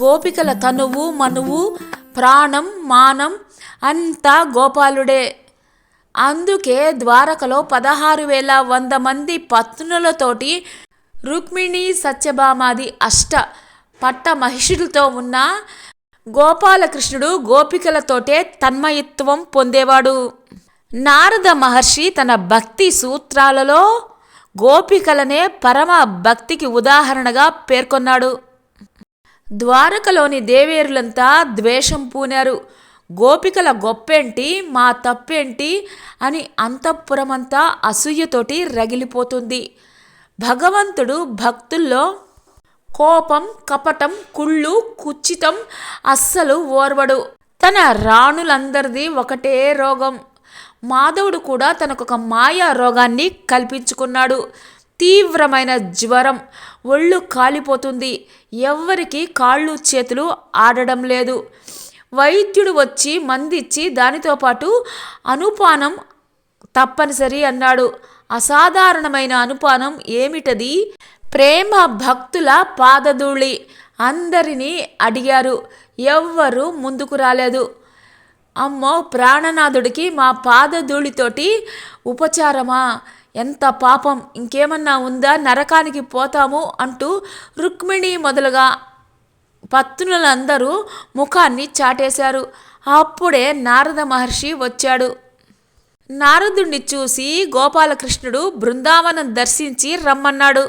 గోపికల తనువు మనువు ప్రాణం మానం అంతా గోపాలుడే. అందుకే ద్వారకలో పదహారు వేల వంద మంది పత్నులతోటి రుక్మిణి సత్యభామాది అష్ట పట్ట మహిషులతో ఉన్న గోపాలకృష్ణుడు గోపికలతోటే తన్మయత్వం పొందేవాడు. నారద మహర్షి తన భక్తి సూత్రాలలో గోపికలనే పరమ భక్తికి ఉదాహరణగా పేర్కొన్నాడు. ద్వారకలోని దేవేరులంతా ద్వేషం పూనారు. గోపికల గొప్పేంటి మా తప్పేంటి అని అంతఃపురమంతా అసూయతోటి రగిలిపోతుంది. భగవంతుడు భక్తుల్లో కోపం కపటం కుళ్ళు కుచ్చితం అస్సలు ఓర్వడు. తన రాణులందరిది ఒకటే రోగం. మాధవుడు కూడా తనకొక మాయా రోగాన్ని కల్పించుకున్నాడు. తీవ్రమైన జ్వరం ఒళ్ళు కాలిపోతుంది. ఎవ్వరికి కాళ్ళు చేతులు ఆడడం లేదు. వైద్యుడు వచ్చి మందిచ్చి దానితో పాటు అనుపానం తప్పనిసరి అన్నాడు. అసాధారణమైన అనుపానం ఏమిటది? ప్రేమ భక్తుల పాదధూళి అందరినీ అడిగారు. ఎవ్వరూ ముందుకు రాలేదు. అమ్మో ప్రాణనాథుడికి మా పాదధూళితోటి ఉపచారమా? ఎంత పాపం ఇంకేమన్నా ఉందా? నరకానికి పోతాము అంటూ రుక్మిణి మొదలుగా పత్నులందరూ ముఖాన్ని చాటేశారు. అప్పుడే నారద మహర్షి వచ్చాడు. నారదుణ్ణి చూసి గోపాలకృష్ణుడు బృందావనం దర్శించి రమ్మన్నాడు.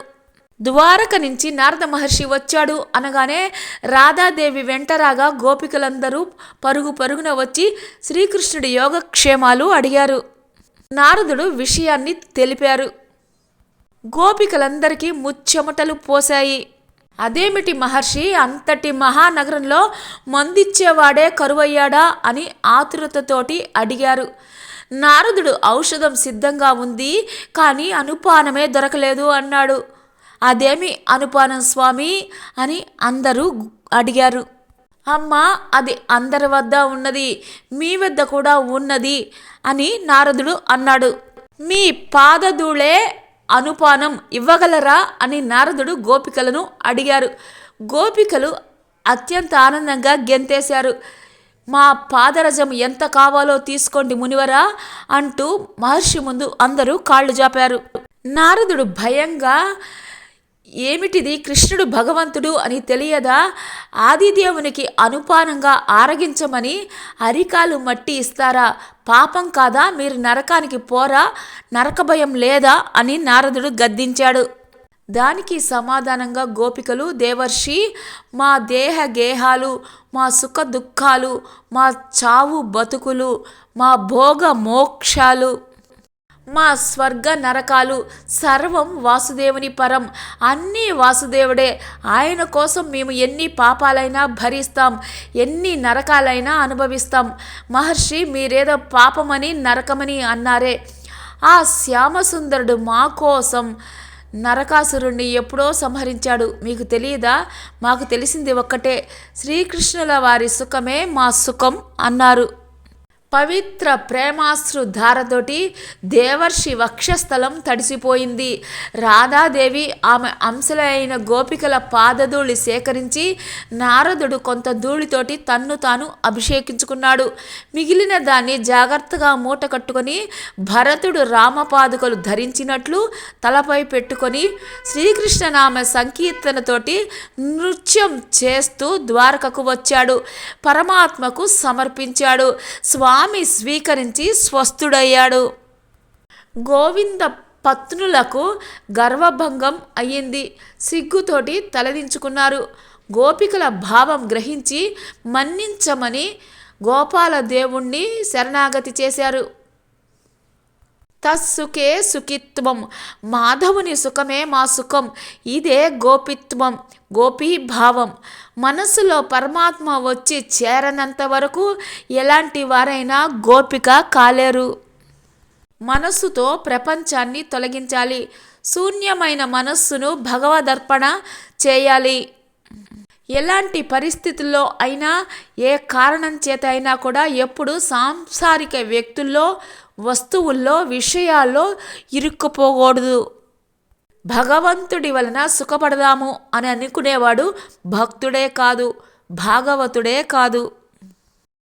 ద్వారక నుంచి నారద మహర్షి వచ్చాడు. అనగానే రాధాదేవి వెంటరాగా గోపికలందరూ పరుగు పరుగున వచ్చి శ్రీకృష్ణుడి యోగక్షేమాలు అడిగారు. నారదుడు విషయాన్ని తెలిపారు. గోపికలందరికీ ముచ్చెమటలు పోశాయి. అదేమిటి మహర్షి? అంతటి మహానగరంలో మందిచ్చేవాడే కరువయ్యాడా అని ఆతురతతోటి అడిగారు. నారదుడు ఔషధం సిద్ధంగా ఉంది కానీ అనుపానమే దొరకలేదు అన్నాడు. అదేమి అనుపానం స్వామి? అని అందరూ అడిగారు. అమ్మా అది అందరి వద్ద ఉన్నది మీ వద్ద కూడా ఉన్నది అని నారదుడు అన్నాడు. మీ పాదధూళే అనుపానం ఇవ్వగలరా అని నారదుడు గోపికలను అడిగారు. గోపికలు అత్యంత ఆనందంగా గెంతేశారు. మా పాదరజం ఎంత కావాలో తీసుకోండి మునివరా అంటూ మహర్షి ముందు అందరూ కాళ్ళు జాపారు. నారదుడు భయంగా ఏమిటిది? కృష్ణుడు భగవంతుడు అని తెలియదా? ఆదిదేవునికి అనుపానంగా ఆరగించమని అరికాలు మట్టి ఇస్తారా? పాపం కాదా? మీరు నరకానికి పోరా? నరక భయం లేదా? అని నారదుడు గద్దించాడు. దానికి సమాధానంగా గోపికలు దేవర్షి మా దేహ గేహాలు మా సుఖ దుఃఖాలు మా చావు బతుకులు మా భోగ మోక్షాలు మా స్వర్గ నరకాలు సర్వం వాసుదేవుని పరం. అన్నీ వాసుదేవుడే ఆయన కోసం మేము ఎన్ని పాపాలైనా భరిస్తాం ఎన్ని నరకాలైనా అనుభవిస్తాం. మహర్షి మీరేదో పాపమని నరకమని అన్నారే. ఆ శ్యామసుందరుడు మా కోసం నరకాసురుణ్ణి ఎప్పుడో సంహరించాడు. మీకు తెలియదా? మాకు తెలిసింది ఒక్కటే. శ్రీకృష్ణుల వారి సుఖమే మా సుఖం అన్నారు. పవిత్ర ప్రేమాశ్రు ధారతోటి దేవర్షి వక్షస్థలం తడిసిపోయింది. రాధాదేవి ఆమె అంశలైన గోపికల పాదధూళి సేకరించి నారదుడు కొంత ధూళితోటి తన్ను తాను అభిషేకించుకున్నాడు. మిగిలిన దాన్ని జాగ్రత్తగా మూట కట్టుకొని భరతుడు రామపాదుకలు ధరించినట్లు తలపై పెట్టుకొని శ్రీకృష్ణనామ సంకీర్తనతోటి నృత్యం చేస్తూ ద్వారకకు వచ్చాడు. పరమాత్మకు సమర్పించాడు. స్వామి స్వీకరించి స్వస్థుడయ్యాడు. గోవింద పత్నులకు గర్వభంగం అయ్యింది. సిగ్గుతోటి తలదించుకున్నారు. గోపికల భావం గ్రహించి మన్నించమని గోపాల దేవుణ్ణి శరణాగతి చేశారు. తస్సుకే సుఖిత్వం. మాధవుని సుఖమే మా సుఖం. ఇదే గోపిత్వం గోపీభావం. మనస్సులో పరమాత్మ వచ్చి చేరనంత వరకు ఎలాంటి వారైనా గోపిక కాలేరు. మనస్సుతో ప్రపంచాన్ని తొలగించాలి. శూన్యమైన మనస్సును భగవదర్పణ చేయాలి. ఎలాంటి పరిస్థితుల్లో అయినా ఏ కారణం చేత అయినా కూడా ఎప్పుడు సాంసారిక వ్యక్తుల్లో వస్తువుల్లో విషయాల్లో ఇరుక్కుపోకూడదు. భగవంతుడి వలన సుఖపడదాము అని అనుకునేవాడు భక్తుడే కాదు భాగవతుడే కాదు.